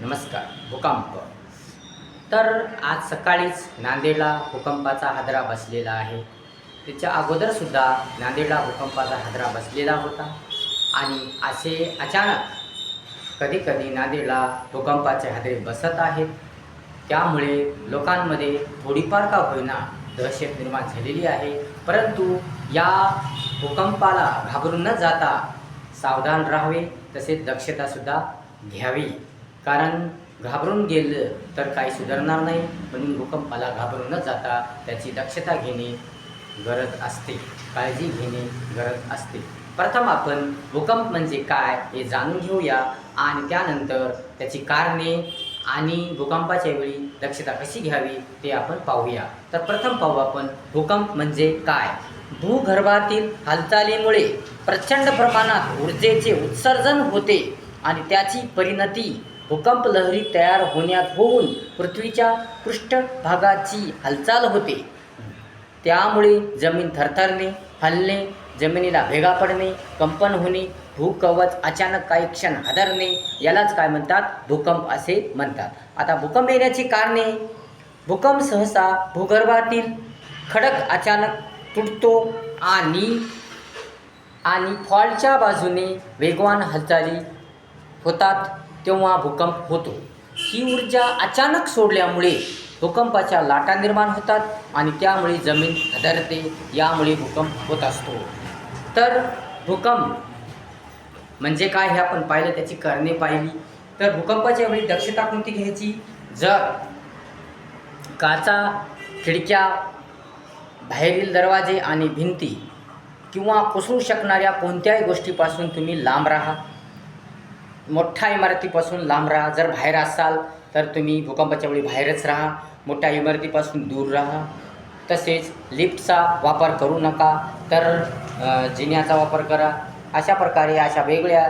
नमस्कार भूकंप. तर आज सकाळीच नांदेडला भूकंपाचा हादरा बसलेला आहे. त्याच्या अगोदरसुद्धा नांदेडला भूकंपाचा हादरा बसलेला होता. आणि असे अचानक कधीकधी नांदेडला भूकंपाचे हादरे बसत आहेत. त्यामुळे लोकांमध्ये थोडीफार का होईना दहशत निर्माण झालेली आहे. परंतु या भूकंपाला घाबरून न जाता सावधान राहावे तसेच दक्षतासुद्धा घ्यावी. कारण घाबरून गेलं तर काही सुधारणार नाही. म्हणून भूकंपाला घाबरून न जाता त्याची दक्षता घेणे गरज असते. काळजी घेणे गरज असते. प्रथम आपण भूकंप म्हणजे काय हे जाणून घेऊया आणि त्यानंतर त्याची कारणे आणि भूकंपाच्या वेळी दक्षता कशी घ्यावी ते आपण पाहूया. तर प्रथम पाहू आपण भूकंप म्हणजे काय? भूगर्भातील हालचालीमुळे प्रचंड प्रमाणात ऊर्जेचे उत्सर्जन होते. आणि त्याची परिणती भूकंप लहरी तयार होण्यात होऊन पृथ्वीच्या पृष्ठभागाची हालचाल होते. त्यामुळे जमीन थरथरणे हलणे जमिनीला भेगा पडणे कंपन होणे भूकवच अचानक काही क्षण हादरणे यालाच काय म्हणतात? भूकंप असे म्हणतात. आता भूकंप येण्याची कारणे? भूकंप सहसा भूगर्भातील खडक अचानक तुटतो आणि आणि फॉलच्या बाजूने वेगवान हालचाली होतात तेव्हा भूकंप होतो. ही ऊर्जा अचानक सोडल्यामुळे भूकंपाच्या लाटा निर्माण होतात आणि त्यामुळे जमीन हादरते यामुळे भूकंप होत असतो. तर भूकंप म्हणजे काय हे आपण पाहिलं त्याची करणे पाहिली. तर भूकंपाच्या वेळी दक्षता कोणती घ्यायची? जर काचा खिडक्या बाहेरील दरवाजे आणि भिंती किंवा कोसळू शकणाऱ्या कोणत्याही गोष्टीपासून तुम्ही लांब राहा. मोठ्या इमारतीपासून लांब राहा. जर बाहेर असाल तर तुम्ही भूकंपाच्या वेळी बाहेरच राहा. मोठ्या इमारतीपासून दूर राहा. तसेच लिफ्टचा वापर करू नका. तर जिन्याचा वापर करा. अशा प्रकारे अशा वेगळ्या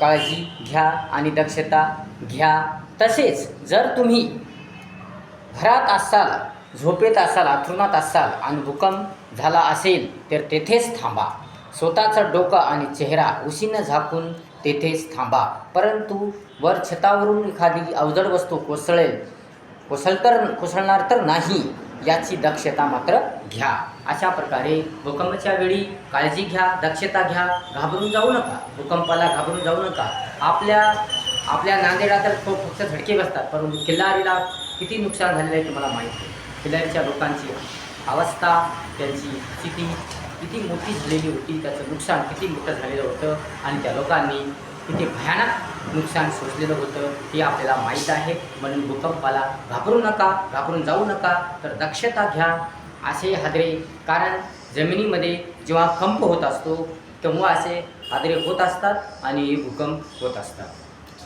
काळजी घ्या आणि दक्षता घ्या. तसेच जर तुम्ही घरात असाल झोपेत असाल अथरुणात असाल आणि भूकंप झाला असेल तर तेथेच थांबा. स्वतःचं डोकं आणि चेहरा उशीनं झाकून तेथेच थांबा. परंतु वर छतावरून एखादी अवजड वस्तू कोसळेल कोसळ तर कोसळणार तर नाही याची दक्षता मात्र घ्या. अशा प्रकारे भूकंपाच्या वेळी काळजी घ्या दक्षता घ्या. घाबरून जाऊ नका. भूकंपाला घाबरून जाऊ नका. आपल्या आपल्या नांदेडा तर फ- फक्त झटके बसतात परंतु किल्लारीला किती नुकसान झालेलं आहे तुम्हाला माहिती आहे. किल्लारीच्या लोकांची अवस्था त्यांची स्थिती किती मोठी झालेली होती त्याचं नुकसान किती मोठं झालेलं होतं आणि त्या लोकांनी किती भयानक नुकसान सोसलेलं होतं हे आपल्याला माहीत आहे. म्हणून भूकंपाला घाबरू नका घाबरून जाऊ नका तर दक्षता घ्या. असे हादरे कारण जमिनीमध्ये जेव्हा कंप होत असतो तेव्हा असे हादरे होत असतात आणि भूकंप होत असतात.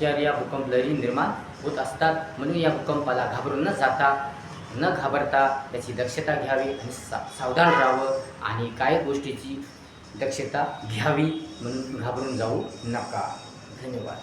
तर या भूकंप लहरी निर्माण होत असतात. म्हणून या भूकंपाला घाबरून न जाता न घाबरता त्याची दक्षता घ्यावी आणि सा सावधान राहावं आणि काही गोष्टीची दक्षता घ्यावी म्हणून घाबरून जाऊ नका. धन्यवाद.